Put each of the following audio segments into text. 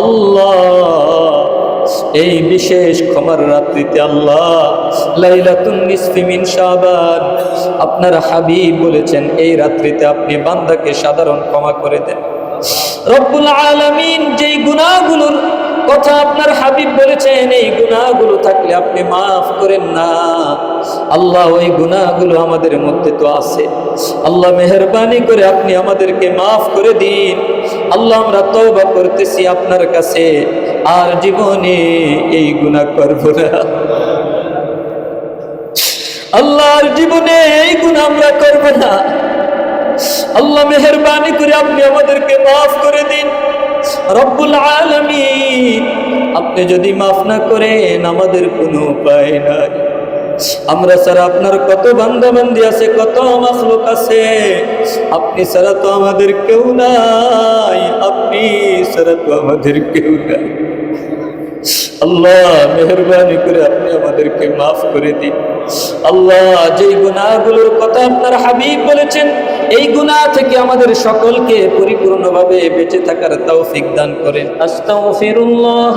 আল্লাহ, এই বিশেষ ক্ষমার রাত্রিতে আল্লাহ, লাইলাতুন নিসফি মিন শাবান, আপনার হাবিব বলেছেন, এই রাত্রিতে আপনি বান্দাকে সাধারণ ক্ষমা করে দেন। রব্বুল আলামিন যেই গুনাহগুলোর কথা আপনার হাবিব বলেছেন, এই গুনাহগুলো থাকলে আপনি মাফ করেন না। আল্লাহ, ওই গুনাহগুলো আমাদের মধ্যে তো আছে। আল্লাহ, মেহরবানি করে আপনি আমাদেরকে মাফ করে দিন। আল্লাহ, আমরা তওবা করতেছি আপনার কাছে। আর জীবনে এই গুনাহ করব না। আল্লাহর জীবনে এই গুনাহ আমরা করব না। আল্লাহ, মেহরবানি করে আপনি আমাদেরকে মাফ করে দিন। রব্বুল আলমী আপনি যদি মাফ না করেন, আমাদের কোনো উপায় নাই। আমরা স্যার আপনার কত বান্দাবান্দি আছে, কত মাখলুক আছে, আপনি ছাড়া তো আমাদের কেউ নাই, আপনি ছাড়া তো আমাদের কেউ নাই। আল্লাহ, মেহরবানি করে আপনি আমাদেরকে মাফ করে দিন। আল্লাহ, যেই গুণাগুলোর কথা আপনার হাবিব বলেছেন, এই গুণা থেকে আমাদের সকলকে পরিপূর্ণভাবে বেঁচে থাকার তৌফিক দান করেন। আস্তাগফিরুল্লাহ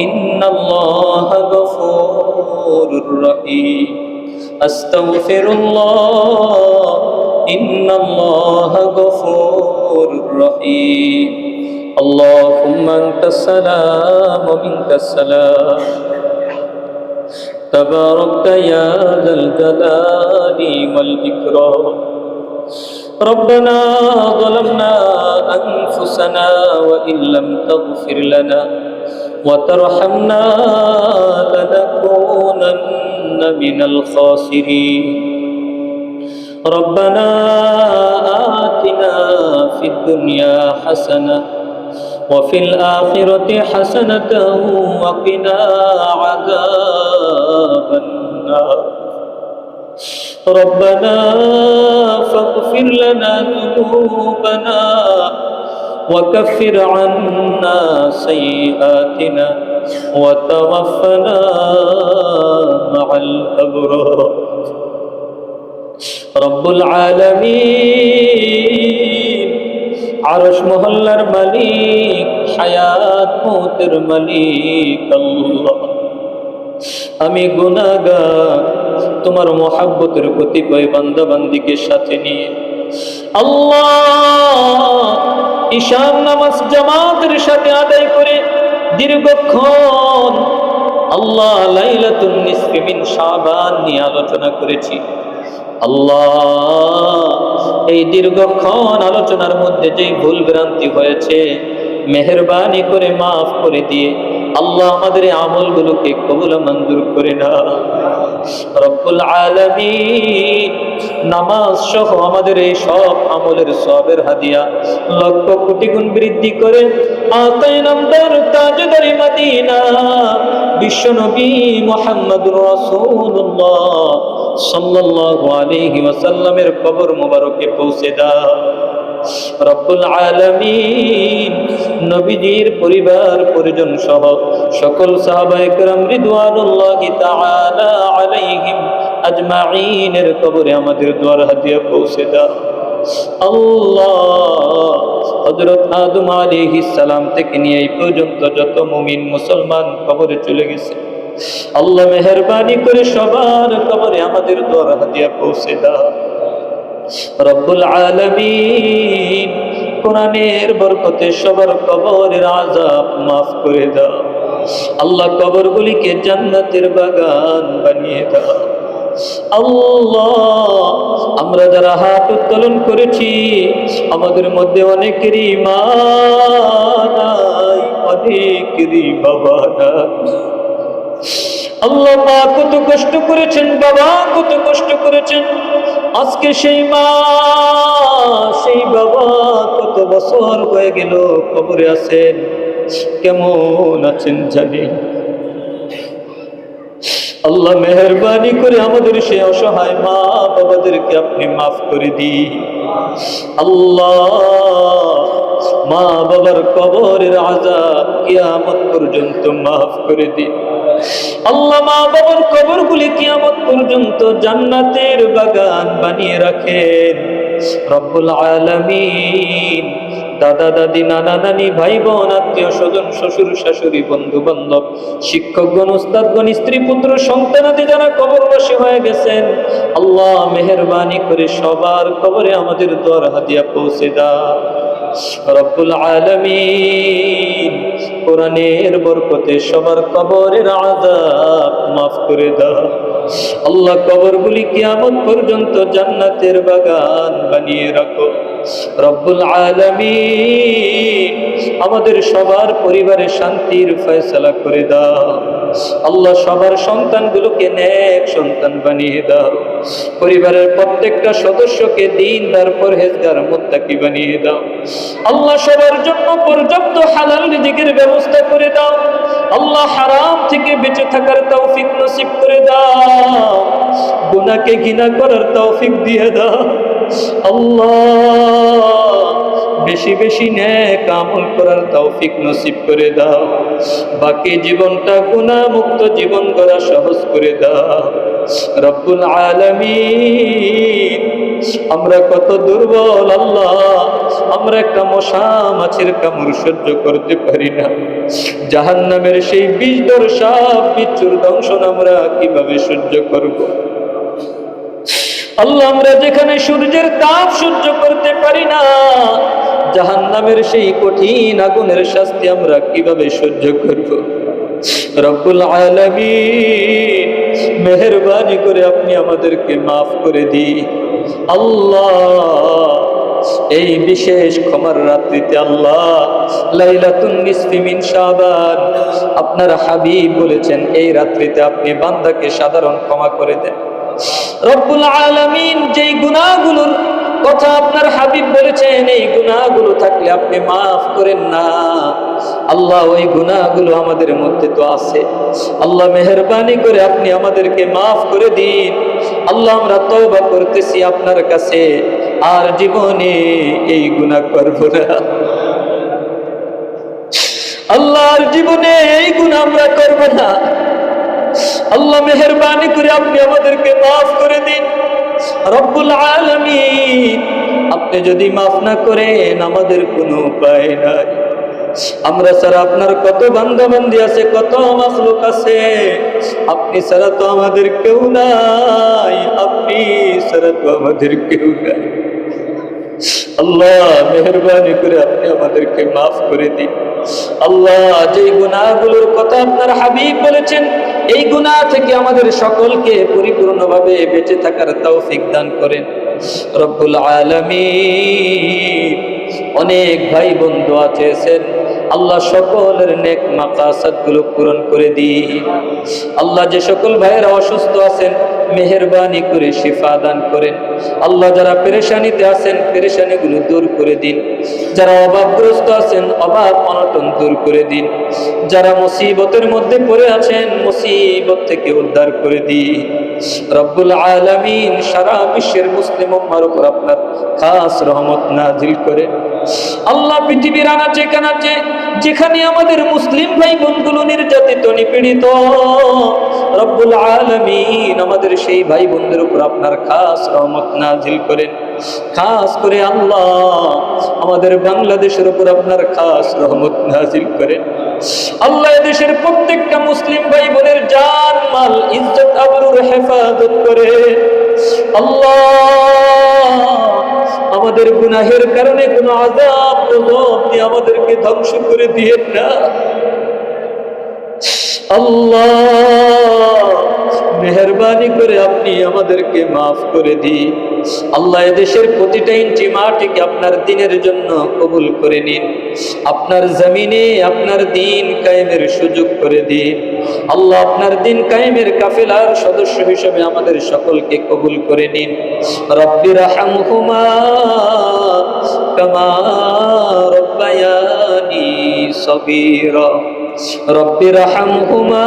إن الله غفور رحيم. أستغفر الله. إن الله غفور رحيم. اللهم أنت السلام ومنك السلام. تباركت يا ذا الجلال والإكرام. ربنا ظلمنا أنفسنا وإن لم تغفر لنا. وترحمنا لنكونن من الخاسرين. ربنا آتنا في الدنيا حسنة وفي الآخرة حسنة وقنا عذاب النار. ربنا فاغفر لنا ذنوبنا وكفر عنا سيئاتنا وتوفنا مع الأبرار رب العالمين عرش মহল্লার মালিক হায়াত মৌতের মালিক আল্লাহ আমি গুনাগার তোমার মহাব্বতের কতিপয় বান্দা বান্দিকে সাথে নিয়ে আল্লাহ ঈশান নামাজ জামাতের সাথে আদায় করে দীর্ঘক্ষণ আল্লাহ লাইলাতুন নিসফি শাবান নিয়ে আলোচনা করেছি। আল্লাহ, এই দীর্ঘক্ষণ আলোচনার মধ্যে যেই ভুল ভ্রান্তি হয়েছে, মেহরবানি করে মাফ করে দিয়ে আল্লাহ আমাদের আমলগুলোকে কবুল মঞ্জুর করে না রব্বুল আলামিন, নামাজ সহ আমাদের এই সব আমলের সবের হাদিয়া লক্ষ কোটি গুণ বৃদ্ধি করে আতাই নামদার তাজদারি মদিনা, বিশ্ব মুহাম্মদুর রাসূলুল্লাহ সাল্লাল্লাহু আলাইহি ওয়াসাল্লামের কবর মোবারকে পৌঁছে দাও। রব্বুল আলামিন, নবীজির পরিবার, পরিজন সহ সকল আজমাইনের কবরে আমাদের দোয়ার হাদিয়া পৌঁছে দাও। আল্লাহ সালাম থেকে নিয়ে এই পর্যন্ত যত মুমিন মুসলমান কবরে চলে গেছে। আল্লাহ মেহরবানি করে সবার কবরে আমাদের দোয়ার হাদিয়া পৌঁছে দাও। রব্বুল আলামিন কোরআনের বরকতে সবার কবরের আযাব মাফ করে দাও। আল্লাহ কবরগুলিকে জান্নাতের বাগান বানিয়ে দাও। আল্লাহ, আমরা যারা হাত উত্তোলন করেছি, আমাদের মধ্যে অনেকেরই মা অনেকেরই বাবা আল্লাহ মা কত কষ্ট করেছেন, বাবা কত কষ্ট করেছেন। আজকে সেই মা, সেই বাবা কত বছর হয়ে গেল, কবরে আছেন। কেমন আছেন জানি আল্লাহ মেহরবানি করে আমাদের সেই অসহায় মা বাবাদেরকে আপনি মাফ করে দি আল্লাহ মা বাবার কবরের আজাব কিয়ামত পর্যন্ত মাফ করে দিন। আল্লাহ মা বাবার কবরগুলি কিয়ামত পর্যন্ত জান্নাতের বাগান বানিয়ে রাখেন। রব্বুল আলামিন। দাদা, দাদি, নানা, নানি ভাই বোন আত্মীয় স্বজন শ্বশুর, শাশুড়ি বন্ধু বান্ধব শিক্ষকগণ, উস্তাদগণ, স্ত্রী, পুত্র সন্তানাদি যারা কবরবাসী হয়ে গেছেন, আল্লাহ মেহরবানি করে সবার কবরে আমাদের দর হাদিয়া পৌঁছে দাও। রব্বুল আলামিন কোরআনের বরকতে সবার কবরের আযাব মাফ করে দাও। আল্লাহ কবরগুলি কিয়ামত পর্যন্ত জান্নাতের বাগান বানিয়ে রাখো। রব্বুল আলামিন আমাদের সবার পরিবারে শান্তির ফয়সলা করে দাও। আল্লাহ সবার সন্তানগুলোকে নেক সন্তান বানিয়ে দাও। পরিবারের প্রত্যেকটা সদস্যকে দিন দার পরহেজগার মোত্তাকি বানিয়ে দাও। আল্লাহ সবার জন্য পর্যাপ্ত হালাল রিজিকের ব্যবস্থা করে দাও। আল্লাহ হারাম থেকে বেঁচে থাকার তৌফিক নসিব করে দাও। গুনাহকে ঘৃণা করার তৌফিক দিয়ে দাও। আল্লাহ বেশি বেশি নেক আমল করার তৌফিক নসিব করে দাও। বাকি জীবনটা গুনাহ মুক্ত জীবন গড়া সহজ করে দাও। রব্বুল আলামিন, আমরা কত দুর্বল আল্লাহ, আমরা একটা মশা মাছের কামড় সহ্য করতে পারি না। জাহান্নামের সেই বিষ দর সাপ বিচ্ছুর দংশন আমরা কীভাবে সহ্য করব? আল্লাহ, আমরা যেখানে সূর্যের তাপ সহ্য করতে পারি না জাহান নামের সেই কঠিন আগুনের শাস্তি আমরা কীভাবে সহ্য করব? রব্বুল আলামিন মেহরবানি করে আপনি আমাদেরকে মাফ করে দিন। আল্লাহ, এই বিশেষ ক্ষমার রাত্রিতে আল্লাহ লাইলাতুন নিসফি মিন শাবান, আপনার হাবিব বলেছেন, এই রাত্রিতে আপনি বান্দাকে সাধারণ ক্ষমা করে দেন। রব্বুল আলামিন যেই গুনাহগুলোর কথা আপনার হাবিব বলেছেন, এই গুনাহগুলো থাকলে আপনি মাফ করেন না। আল্লাহ, ওই গুনাহগুলো আমাদের মধ্যে তো আছে। আল্লাহ, মেহরবানি করে আপনি আমাদেরকে মাফ করে দিন। আল্লাহ, আমরা তওবা করতেছি আপনার কাছে। আর জীবনে এই গুনাহ করব না। আল্লাহর জীবনে এই গুনাহ আমরা করব না। আল্লাহ, মেহরবানি করে আপনি আমাদেরকে মাফ করে দিন। আপনি যদি মাফ না করেন, আমাদের কোনো উপায় নাই। আমরা স্যার আপনার কত বান্দাবান্দি আছে, কত মাসলুক আছে, আপনি ছাড়া তো আমাদের কেউ নাই, আপনি ছাড়া তো আমাদের কেউ নাই। আল্লাহ, মেহরবানি করে আপনি আমাদেরকে মাফ করে দিন। আল্লাহ, যে গুনাহগুলোর কথা আপনার হাবিব বলেছেন, এই গুনাহ থেকে আমাদের সকলকে পরিপূর্ণভাবে বেঁচে থাকার তৌফিক দান করেন। রব্বুল আলমী অনেক ভাই বন্ধু আছেন আল্লাহ সকলের নেক মাকাসাদগুলো পূরণ করে দিই। আল্লাহ যে সকল ভাইয়েরা অসুস্থ আছেন, মেহরবানি করে শিফা দান করেন। আল্লাহ যারা পেরেশানিতে আছেন পেরেশানি গুলো দূর করে দিন। যারা অভাবগ্রস্ত আছেন, অভাব অনটন দূর করে দিন। যারা মুসিবতের মধ্যে পড়ে আছেন, মুসিবত থেকে উদ্ধার করে দিন রব্বুল আলমিন সারা বিশ্বের মুসলিম উম্মার উপর আপনার খাস রহমত নাজিল করে। আল্লাহ পৃথিবীর আনাচে কানাচে, যেখানে আমাদের মুসলিম ভাই বোনগুলো নির্যাতিত, নিপীড়িত, রব্বুল আলমিন আমাদের সেই ভাই বোনদের উপর আপনার খাস রহমত নাজিল করেন। খাস করে আল্লাহ আমাদের বাংলাদেশের উপর আপনার খাস রহমত নাজিল করেন। আল্লাহ দেশের প্রত্যেকটা মুসলিম ভাই বোনের জান, মাল, ইজ্জত, আবরুর হেফাজত করে। আল্লাহ, আমাদের গুনাহের কারণে কোনো আজাব আপনি আমাদেরকে ধ্বংস করে দিয়েন না। আল্লাহ মেহরবানি করে আপনি আমাদেরকে মাফ করে দিন। আল্লাহ দেশের প্রতিটা ইঞ্চি মাটিকে আপনার দিনের জন্য কবুল করে নিন। আপনার জমিনে আপনার দিন কায়েমের সুযোগ করে দিন। আল্লাহ আপনার দিন কায়েমের কাফেলার সদস্য হিসেবে আমাদের সকলকে কবুল করে নিন। রব্বির হামহুমা কামা রব্বায়ানি সগীরা। রব্বির হামহুমা